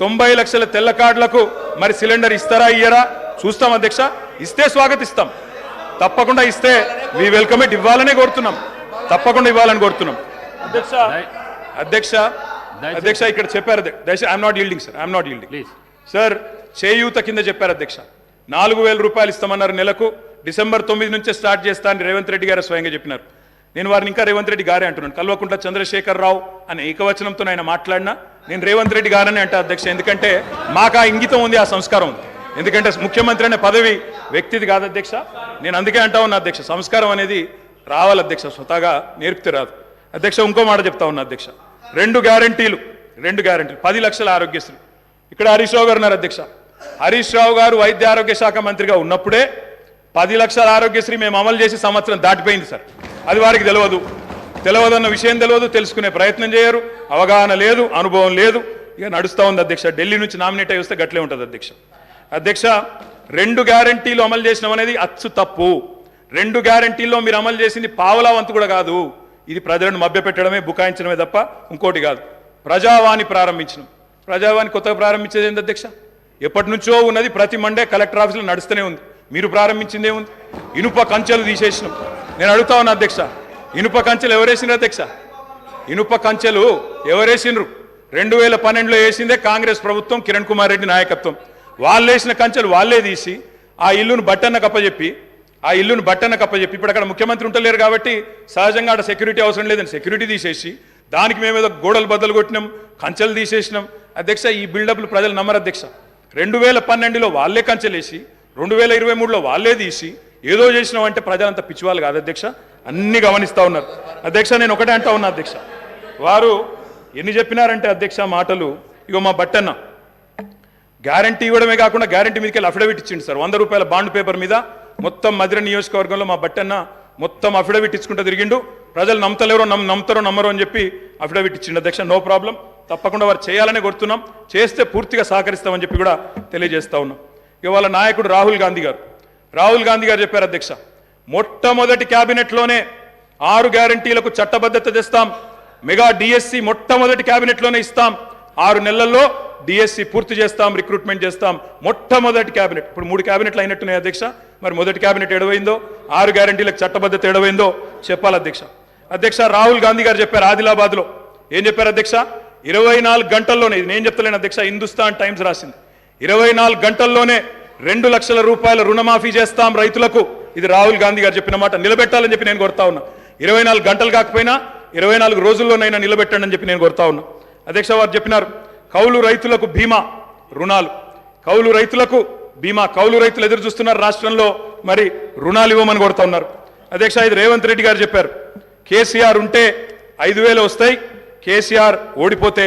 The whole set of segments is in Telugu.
తొంభై లక్షల తెల్ల కార్డులకు మరి సిలిండర్ ఇస్తారా ఇయ్యరా? చూస్తాం అధ్యక్ష. ఇస్తే స్వాగతిస్తాం. తప్పకుండా ఇస్తే మీ వెల్కమ్ ఇట్ ఇవ్వాలనే కోరుతున్నాం. తప్పకుండా ఇవ్వాలని కోరుతున్నాం. అధ్యక్ష అధ్యక్ష అధ్యక్ష ఇక్కడ చెప్పారు దయచేసి I'm not yielding sir I'm not yielding sir చేయూత కింద చెప్పారు అధ్యక్ష. నాలుగు వేల రూపాయలు ఇస్తామన్నారు నెలకు. డిసెంబర్ తొమ్మిది నుంచే స్టార్ట్ చేస్తా అని రేవంత్ రెడ్డి గారు స్వయంగా చెప్పినారు. నేను వారిని ఇంకా రేవంత్ రెడ్డి గారే అంటున్నాను. కల్వకుంట్ల చంద్రశేఖర్ రావు అనే ఏకవచనంతో ఆయన మాట్లాడినా నేను రేవంత్ రెడ్డి గారని అంటే అధ్యక్ష. ఎందుకంటే మాకు ఆ ఇంగితం ఉంది ఆ సంస్కారం ఉంది. ఎందుకంటే ముఖ్యమంత్రి అనే పదవి వ్యక్తిది కాదు అధ్యక్ష. నేను అందుకే అంటా ఉన్నా అధ్యక్ష సంస్కారం అనేది రావాలి అధ్యక్ష స్వతహాగా నేర్పితే రాదు. అధ్యక్ష ఇంకో మాట చెప్తా ఉన్నా అధ్యక్ష. రెండు గ్యారంటీలు రెండు గ్యారంటీలు. పది లక్షల ఆరోగ్యశ్రీ. ఇక్కడ హరీష్ రావు గారు ఉన్నారు అధ్యక్ష. హరీష్ రావు గారు వైద్య ఆరోగ్య శాఖ మంత్రిగా ఉన్నప్పుడే పది లక్షల ఆరోగ్యశ్రీ మేము అమలు చేసి సంవత్సరం దాటిపోయింది సార్. అది వారికి తెలియదు తెలియదన్న విషయం తెలియదు తెలుసుకునే ప్రయత్నం చేయరు. అవగాహన లేదు అనుభవం లేదు. ఇక నడుస్తూ ఉంది అధ్యక్ష. ఢిల్లీ నుంచి నామినేట్ అయి వస్తే గట్లే ఉంటుంది అధ్యక్ష. అధ్యక్ష రెండు గ్యారంటీలు అమలు చేసినాం అనేది అచ్చు తప్పు. రెండు గ్యారంటీల్లో మీరు అమలు చేసింది పావలా వంతు కూడా కాదు. ఇది ప్రజలను మభ్యపెట్టడమే బుకాయించడమే తప్ప ఇంకోటి కాదు. ప్రజావాణి ప్రారంభించడం ప్రజావాణి కొత్తగా ప్రారంభించేది ఏంటి అధ్యక్ష? ఎప్పటి నుంచో ఉన్నది ప్రతి మండే కలెక్టర్ ఆఫీసులో నడుస్తూనే ఉంది. మీరు ప్రారంభించిందే ఉంది. ఇనుప కంచెలు తీసేసినాం. నేను అడుగుతా ఉన్నా అధ్యక్ష. ఇనుప కంచెలు ఎవరేసిండ్రు అధ్యక్ష? ఇనుప కంచెలు ఎవరేసిండ్రు? రెండు వేల పన్నెండులో వేసిందే కాంగ్రెస్ ప్రభుత్వం కిరణ్ కుమార్ రెడ్డి నాయకత్వం. వాళ్ళు వేసిన కంచెలు వాళ్ళే తీసి ఆ ఇల్లును బట్టన్న కప్పచెప్పి ఆ ఇల్లును బట్టన్న కప్పచెప్పి ఇప్పుడు అక్కడ ముఖ్యమంత్రి ఉంటలేరు కాబట్టి సహజంగా అక్కడ సెక్యూరిటీ అవసరం లేదని సెక్యూరిటీ తీసేసి దానికి మేము ఏదో గోడలు బద్దలు కొట్టినాం కంచెలు తీసేసినాం. అధ్యక్ష ఈ బిల్డప్లు ప్రజలు నమ్మరు అధ్యక్ష. రెండు వేల పన్నెండులో వాళ్ళే కంచెలేసి రెండు వేల ఇరవై మూడులో వాళ్ళే తీసి ఏదో చేసినామంటే ప్రజలంతా పిచ్చివాళ్ళు కాదు అధ్యక్ష. అన్ని గమనిస్తా ఉన్నారు. అధ్యక్ష నేను ఒకటే అంటా ఉన్నా అధ్యక్ష. వారు ఎన్ని చెప్పినారంటే అధ్యక్ష మాటలు. ఇగో మా బట్టన్న. గ్యారంటీ ఇవ్వడమే కాకుండా గ్యారంటీ మీదకి వెళ్ళి అఫిడవిట్ ఇచ్చిండు సార్. వంద రూపాయల బాండ్ పేపర్ మీద మొత్తం మధుర నియోజకవర్గంలో మా బట్టన్న మొత్తం అఫిడవిట్ ఇచ్చుకుంటూ తిరిగిండు. ప్రజలు నమ్మతలేరో నమ్ నమ్ముతారో నమ్మరో అని చెప్పి అఫిడవిట్ ఇచ్చిండు అధ్యక్ష. No problem. తప్పకుండా వారు చేయాలనే కోరుతున్నాం. చేస్తే పూర్తిగా సహకరిస్తామని చెప్పి కూడా తెలియజేస్తా ఉన్నాం. ఇక వాళ్ళ నాయకుడు రాహుల్ గాంధీ గారు. రాహుల్ గాంధీ గారు చెప్పారు అధ్యక్ష మొట్టమొదటి క్యాబినెట్లోనే ఆరు గ్యారంటీలకు చట్టబద్ధత తెస్తాం మెగా డిఎస్సి మొట్టమొదటి క్యాబినెట్లోనే ఇస్తాం ఆరు నెలల్లో డిఎస్సి పూర్తి చేస్తాం రిక్రూట్మెంట్ చేస్తాం మొట్టమొదటి క్యాబినెట్. ఇప్పుడు మూడు క్యాబినెట్లు అయినట్టున్నాయి అధ్యక్ష మరి మొదటి క్యాబినెట్ ఎడవైందో ఆరు గ్యారంటీలకు చట్టబద్ధత ఎడవైందో చెప్పాలి అధ్యక్ష. అధ్యక్ష రాహుల్ గాంధీ గారు చెప్పారు ఆదిలాబాద్లో. ఏం చెప్పారు అధ్యక్ష? ఇరవై నాలుగు గంటల్లోనే ఇది నేను చెప్తలేను అధ్యక్ష హిందుస్థాన్ టైమ్స్ రాసింది. ఇరవై నాలుగు గంటల్లోనే రెండు లక్షల రూపాయల రుణమాఫీ చేస్తాం రైతులకు. ఇది రాహుల్ గాంధీ గారు చెప్పిన మాట. నిలబెట్టాలని చెప్పి నేను కోరుతా ఉన్నా. ఇరవై నాలుగు గంటలు కాకపోయినా ఇరవై నాలుగు రోజుల్లోనైనా నిలబెట్టండి అని చెప్పి నేను కోరుతా ఉన్నా. అధ్యక్ష వారు చెప్పినారు కౌలు రైతులకు బీమా రుణాలు. కౌలు రైతులకు బీమా కౌలు రైతులు ఎదురు చూస్తున్నారు రాష్ట్రంలో మరి రుణాలు ఇవ్వమని కోరుతా ఉన్నారు. అధ్యక్ష ఇది రేవంత్ రెడ్డి గారు చెప్పారు కేసీఆర్ ఉంటే ఐదు వేలు వస్తాయి కేసీఆర్ ఓడిపోతే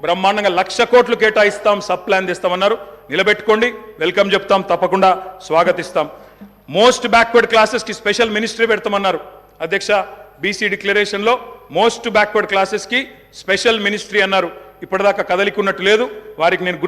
బ్రహ్మాండంగా లక్ష కోట్లు కేటాయిస్తాం సబ్ ప్లాన్ తెస్తామన్నారు నిలబెట్టుకోండి. వెల్కమ్ చెప్తాం. తప్పకుండా స్వాగతిస్తాం. మోస్ట్ బ్యాక్వర్డ్ క్లాసెస్కి స్పెషల్ మినిస్ట్రీ పెడతామన్నారు. అధ్యక్ష బీసీ డిక్లరేషన్లో మోస్ట్ బ్యాక్వర్డ్ క్లాసెస్కి స్పెషల్ మినిస్ట్రీ అన్నారు. ఇప్పటిదాకా కదలికున్నట్టు లేదు. వారికి నేను